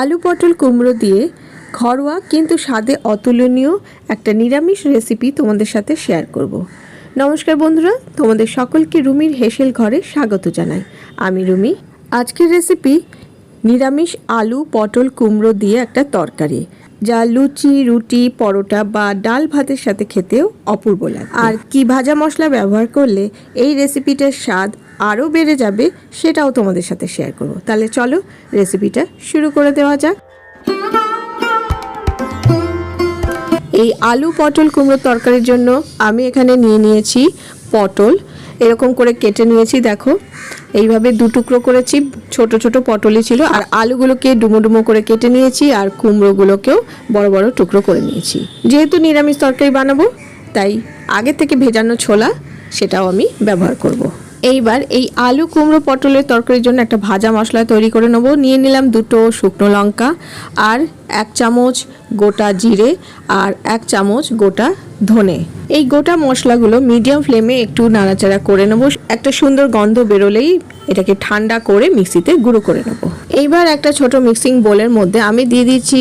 আলু পটল কুমড়ো দিয়ে ঘরোয়া কিন্তু স্বাদে অতুলনীয় একটা নিরামিষ রেসিপি তোমাদের সাথে শেয়ার করব। নমস্কার বন্ধুরা, তোমাদের সকলকে রুমির হেসেল ঘরে স্বাগত জানাই। আমি রুমি। আজকের রেসিপি নিরামিষ আলু পটল কুমড়ো দিয়ে একটা তরকারি, যা লুচি, রুটি, পরোটা বা ডাল ভাতের সাথে খেতেও অপূর্ব লাগে। আর কি ভাজা মশলা ব্যবহার করলে এই রেসিপিটার স্বাদ আরও বেড়ে যাবে সেটাও তোমাদের সাথে শেয়ার করব। তাহলে চলো রেসিপিটা শুরু করে দেওয়া যাক। এই আলু পটল কুমড়োর তরকারির জন্য আমি এখানে নিয়ে নিয়েছি পটল। এরকম করে কেটে নিয়েছি, দেখো। এইভাবে দু টুকরো করেছি, ছোট ছোট পটলই ছিল। আর আলুগুলোকে ডুমো ডুমো করে কেটে নিয়েছি আর কুমড়োগুলোকেও বড় বড় টুকরো করে নিয়েছি। যেহেতু নিরামিষ তরকারি বানাবো, তাই আগে থেকে ভেজানো ছোলা সেটাও আমি ব্যবহার করব। এইবার এই আলু কুমড়ো পটলের তরকারির জন্য একটা ভাজা মশলা তৈরি করে নেব। নিয়ে নিলাম দুটো শুকনো লঙ্কা আর এক চামচ গোটা জিরে আর এক চামচ গোটা ধনে। এই গোটা মশলাগুলো মিডিয়াম ফ্লেমে একটু নাড়াচাড়া করে নেব। একটা সুন্দর গন্ধ বেরোলেই এটাকে ঠান্ডা করে মিক্সিতে গুঁড়ো করে নেব। এইবার একটা ছোট মিক্সিং বোলের মধ্যে আমি দিয়ে দিচ্ছি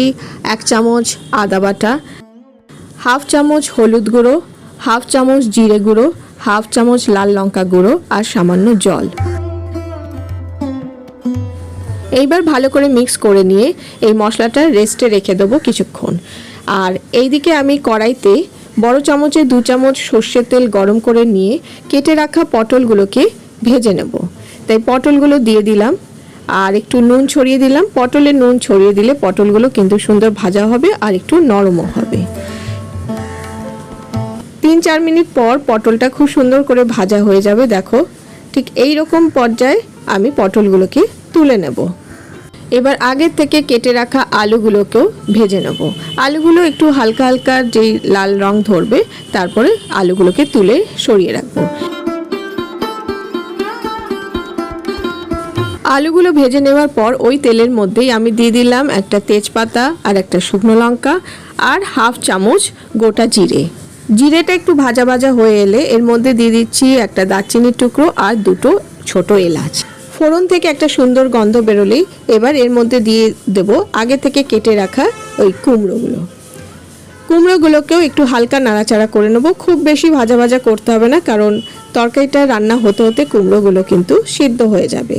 এক চামচ আদা বাটা, হাফ চামচ হলুদ গুঁড়ো, হাফ চামচ জিরে গুঁড়ো হাফ চামচ লাল লঙ্কা গুঁড়ো আর সামান্য জল। এইবার ভালো করে মিক্স করে নিয়ে এই মশলাটা রেস্টে রেখে দেবো কিছুক্ষণ। আর এইদিকে আমি কড়াইতে বড় চামচে দু চামচ সর্ষের তেল গরম করে নিয়ে কেটে রাখা পটলগুলোকে ভেজে নেব। তাই পটলগুলো দিয়ে দিলাম। আর একটু নুন ছড়িয়ে দিলাম। পটলের নুন ছড়িয়ে দিলে পটলগুলো কিন্তু সুন্দর ভাজা হবে আর একটু নরমও হবে। তিন চার মিনিট পর পটলটা খুব সুন্দর করে ভাজা হয়ে যাবে, দেখো। ঠিক এই রকম পর্যায়ে আমি পটলগুলোকে তুলে নেব। এবার আগের থেকে কেটে রাখা আলুগুলোকেও ভেজে নেব। আলুগুলো একটু হালকা হালকা যেই লাল রং ধরবে, তারপরে আলুগুলোকে তুলে সরিয়ে রাখব। আলুগুলো ভেজে নেওয়ার পর ওই তেলের মধ্যেই আমি দিয়ে দিলাম একটা তেজপাতা আর একটা শুকনো লঙ্কা আর হাফ চামচ গোটা জিরে। জিরেটা একটু ভাজা ভাজা হয়ে এলে এর মধ্যে দিয়ে দিচ্ছি একটা দারচিনির টুকরো আর দুটো ছোট এলাচ। ফোড়ন থেকে একটা সুন্দর গন্ধ বেরোলেই এবার এর মধ্যে দিয়ে দেব আগে থেকে কেটে রাখা ওই কুমড়োগুলো। কুমড়োগুলোকেও একটু হালকা নাড়াচাড়া করে নেব। খুব বেশি ভাজা ভাজা করতে হবে না, কারণ তরকারিটা রান্না হতে হতে কুমড়োগুলো কিন্তু সিদ্ধ হয়ে যাবে।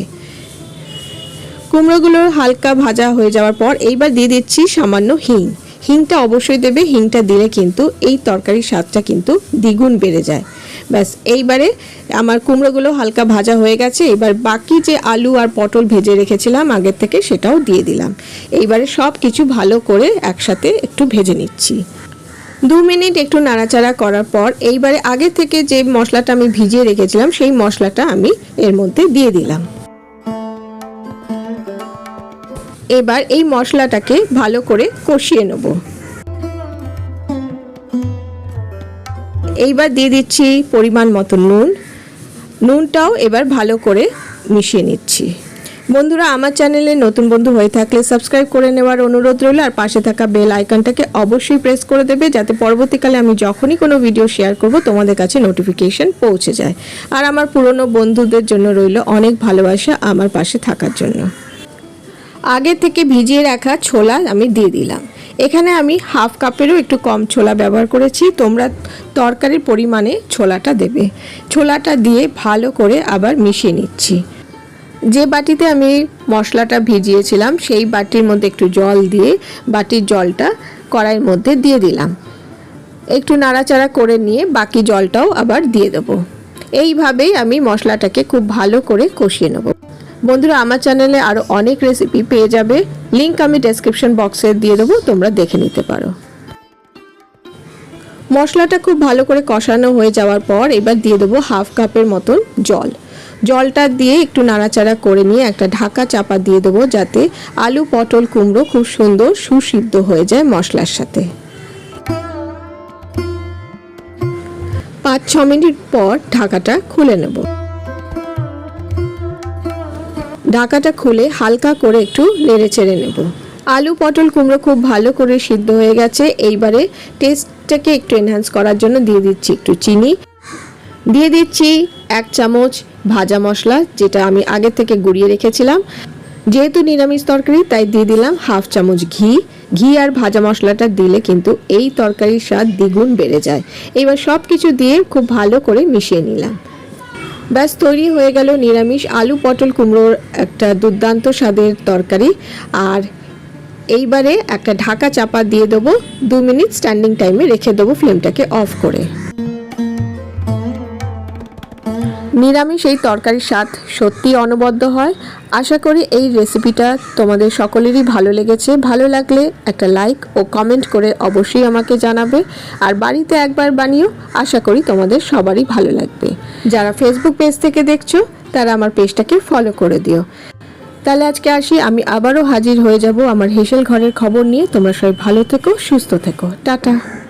কুমড়োগুলো হালকা ভাজা হয়ে যাওয়ার পর এইবার দিয়ে দিচ্ছি সামান্য হিং। হিংটা অবশ্যই দেবে, হিংটা দিলে কিন্তু এই তরকারির স্বাদটা কিন্তু দ্বিগুণ বেড়ে যায়। ব্যাস, এইবারে আমার কুমড়োগুলো হালকা ভাজা হয়ে গেছে, এবার বাকি যে আলু আর পটল ভেজে রেখেছিলাম, আগের থেকে সেটাও দিয়ে দিলাম। এইবারে সব কিছু ভালো করে একসাথে একটু ভেজে নিচ্ছি। দু মিনিট একটু নাড়াচাড়া করার পর, এইবারে আগে থেকে যে মশলাটা আমি ভিজিয়ে রেখেছিলাম, সেই মশলাটা আমি এর মধ্যে দিয়ে দিলাম। এবার এই মশলাটাকে ভালো করে কষিয়ে নেব। এইবার দিয়ে দিচ্ছি পরিমাণ মতো নুন। নুনটাও এবার ভালো করে মিশিয়ে নিচ্ছি। বন্ধুরা, আমার চ্যানেলে নতুন বন্ধু হয়ে থাকলে সাবস্ক্রাইব করে নেওয়ার অনুরোধ রইল। আর পাশে থাকা বেল আইকনটাকে অবশ্যই প্রেস করে দেবে, যাতে পরবর্তীকালে আমি যখনই কোনো ভিডিও শেয়ার করব, তোমাদের কাছে নোটিফিকেশন পৌঁছে যায়। আর আমার পুরনো বন্ধুদের জন্য রইল অনেক ভালোবাসা আমার পাশে থাকার জন্য। আগে থেকে ভিজিয়ে রাখা ছোলা আমি দিয়ে দিলাম। এখানে আমি হাফ কাপেরও একটু কম ছোলা ব্যবহার করেছি। তোমরা তরকারির পরিমাণে ছোলাটা দেবে। ছোলাটা দিয়ে ভালো করে আবার মিশিয়ে নিচ্ছি। যে বাটিতে আমি মশলাটা ভিজিয়েছিলাম, সেই বাটির মধ্যে একটু জল দিয়ে বাটির জলটা কড়াইয়ের মধ্যে দিয়ে দিলাম। একটু নাড়াচাড়া করে নিয়ে বাকি জলটাও আবার দিয়ে দেবো। এইভাবেই আমি মশলাটাকে খুব ভালো করে কষিয়ে নেব। বন্ধুরা, আমার চ্যানেলে আরও অনেক রেসিপি পেয়ে যাবে। লিঙ্ক আমি ডেসক্রিপশন বক্সে দিয়ে দেবো, তোমরা দেখে নিতে পারো। মশলাটা খুব ভালো করে কষানো হয়ে যাওয়ার পর এবার দিয়ে দেবো হাফ কাপের মতন জল। জলটা দিয়ে একটু নাড়াচাড়া করে নিয়ে একটা ঢাকা চাপা দিয়ে দেবো যাতে আলু পটল কুমড়ো খুব সুন্দর সুসিদ্ধ হয়ে যায় মশলার সাথে। পাঁচ ছ মিনিট পর ঢাকাটা খুলে নেব। ঢাকাটা খুলে হালকা করে একটু নেড়ে চেড়ে নেব। আলু, পটল কুমড়ো খুব ভালো করে সিদ্ধ হয়ে গেছে। এইবারে টেস্টটাকে একটু এনহ্যান্স করার জন্য দিয়ে দিচ্ছি একটু চিনি। দিয়ে দিচ্ছি এক চামচ ভাজা মশলা, যেটা আমি আগে থেকে গুঁড়িয়ে রেখেছিলাম। যেহেতু নিরামিষ তরকারি, তাই দিয়ে দিলাম হাফ চামচ ঘি। ঘি আর ভাজা মশলাটা দিলে কিন্তু এই তরকারির স্বাদ দ্বিগুণ বেড়ে যায়। এবার সব কিছু দিয়ে খুব ভালো করে মিশিয়ে নিলাম। ব্যাস, তৈরি হয়ে গেল নিরামিষ আলু পটল কুমড়োর একটা দুর্দান্ত স্বাদের তরকারি। আর এইবারে একটা ঢাকা চাপা দিয়ে দেবো। দু মিনিট স্ট্যান্ডিং টাইমে রেখে দেবো ফ্লেমটাকে অফ করে। নিরামিষ এই তরকারির স্বাদ সত্যি অনবদ্য হয়। আশা করি এই রেসিপিটা তোমাদের সকলেরই ভালো লেগেছে। ভালো লাগলে একটা লাইক ও কমেন্ট করে অবশ্যই আমাকে জানাবে। আর বাড়িতে একবার বানিয়েও আশা করি তোমাদের সবারই ভালো লাগবে। যারা ফেসবুক পেজ থেকে দেখছ, তারা আমার পেজটাকে ফলো করে দিও। তাহলে আজকে আসি, আমি আবারও হাজির হয়ে যাব আমার হেসেল ঘরের খবর নিয়ে। তোমরা সবাই ভালো থেকো, সুস্থ থেকো। টাটা।